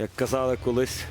Як казали колись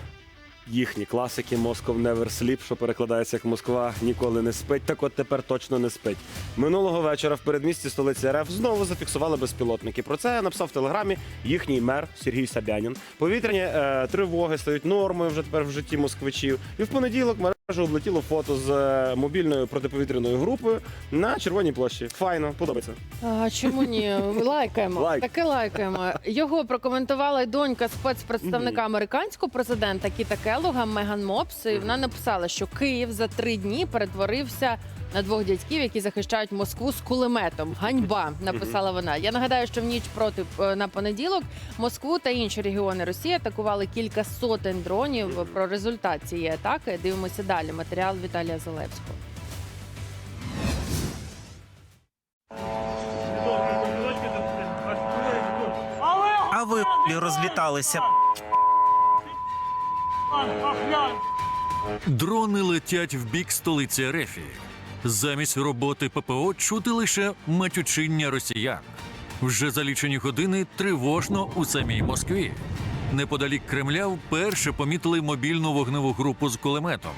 їхні класики Moscow Never Sleep, що перекладається як Москва ніколи не спить. Так от тепер точно не спить. Минулого вечора в передмісті столиці РФ знову зафіксували безпілотники. Про це написав в телеграмі їхній мер Сергій Сабянін. Повітряні е, тривоги стають нормою вже тепер в житті москвичів. І в понеділок облетіло фото з е, мобільною протиповітряною групою на червоній площі. Файно, подобається. А чому ні? Лайкаємо. Лайк. Таке лайкаємо. Його прокоментувала й донька спецпредставника американського президента Кіта Келлога Меган Мопс. І вона написала, що Київ за три дні перетворився на двох дядьків, які захищають Москву з кулеметом. Ганьба написала вона. Я нагадаю, що в ніч проти е, на понеділок Москву та інші регіони Росії атакували кілька сотень дронів. Про результат цієї атаки дивимося далі. Матеріал Віталія Залевського. А ви розліталися. Дрони летять в бік столиці Ерефії. Замість роботи ППО чути лише матючиння росіян. Вже за лічені години тривожно у самій Москві. Неподалік Кремля вперше помітили мобільну вогневу групу з кулеметом.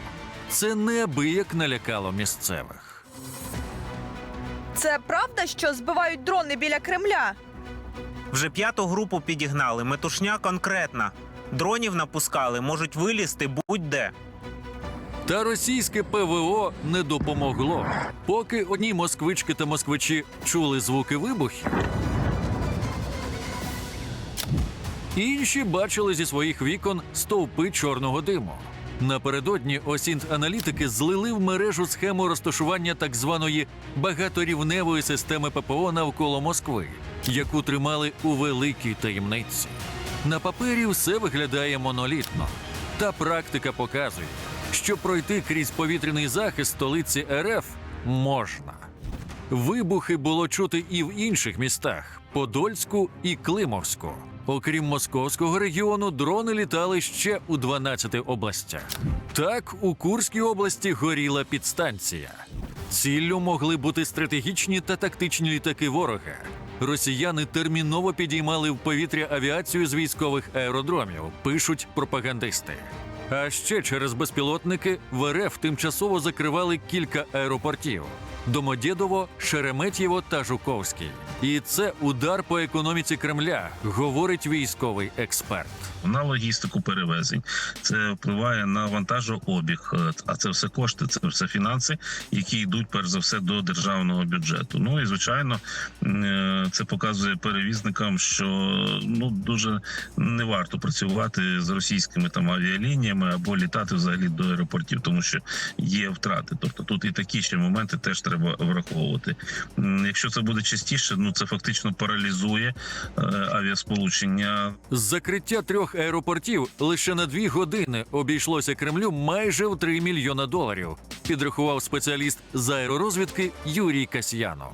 Це неабияк налякало місцевих. Це правда, що збивають дрони біля Кремля? Вже п'яту групу підігнали. Метушня конкретна. Дронів напускали, можуть вилізти будь-де. Та російське ПВО не допомогло. Поки одні москвички та москвичі чули звуки вибухів, інші бачили зі своїх вікон стовпи чорного диму. Напередодні осінт-аналітики злили в мережу схему розташування так званої багаторівневої системи ППО навколо Москви, яку тримали у великій таємниці. На папері все виглядає монолітно, та практика показує, що пройти крізь повітряний захист столиці РФ можна. Вибухи було чути і в інших містах Подольську і Климовську. Окрім московського регіону, дрони літали ще у 12 областях. Так, у Курській області горіла підстанція. Ціллю могли бути стратегічні та тактичні літаки ворога. Росіяни терміново підіймали в повітря авіацію з військових аеродромів, пишуть пропагандисти. А ще через безпілотники в РФ тимчасово закривали кілька аеропортів: Домодєдово, Шереметьєво та Жуковський. І це удар по економіці Кремля, говорить військовий експерт. на логістику перевезень. Це впливає на вантажообіг. Е, А це все кошти, це все фінанси, які йдуть перш за все до державного бюджету. Ну і звичайно, е, це показує перевізникам, що ну дуже не варто працювати з російськими там авіалініями або літати взагалі до аеропортів, тому що є втрати. Тобто тут і такі ще моменти теж треба враховувати. Якщо це буде частіше, ну це фактично паралізує е, авіасполучення Закриття трьох аеропортів лише на дві години обійшлося Кремлю майже в 3 мільйона доларів. Підрахував спеціаліст з аеророзвідки Юрій Касьянов.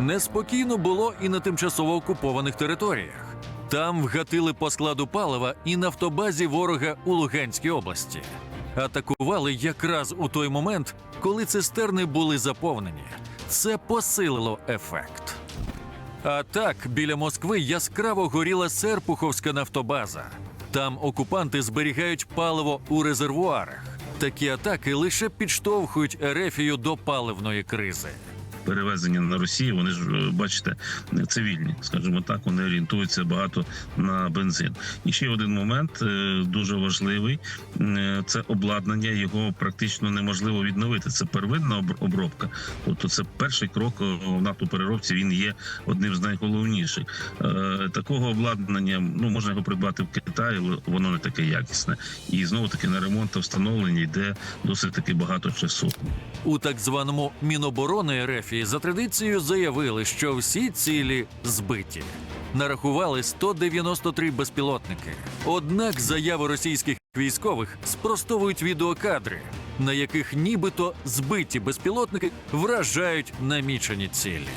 Неспокійно було і на тимчасово окупованих територіях. Там вгатили по складу палива і нафтобазі ворога у Луганській області. Атакували якраз у той момент, коли цистерни були заповнені. Це посилило ефект. А так, біля Москви яскраво горіла Серпуховська нафтобаза. Там окупанти зберігають паливо у резервуарах. Такі атаки лише підштовхують Ерефію до паливної кризи. Перевезення на Росію, вони ж е, бачите цивільні, скажімо так, вони орієнтуються багато на бензин. І ще один момент е, дуже важливий: е, це обладнання. Його практично неможливо відновити. Це первинна обробка. Тобто, це перший крок в нафтопереробці. Він є одним з найголовніших. Такого обладнання ну можна його придбати в Китаї, але воно не таке якісне. І знову таки на ремонт та встановлення йде досить таки багато часу. У так званому Міноборони Ерефії за традицією заявили, що всі цілі збиті. Нарахували 193 безпілотники. Однак заяви російських військових спростовують відеокадри, на яких нібито збиті безпілотники вражають намічені цілі.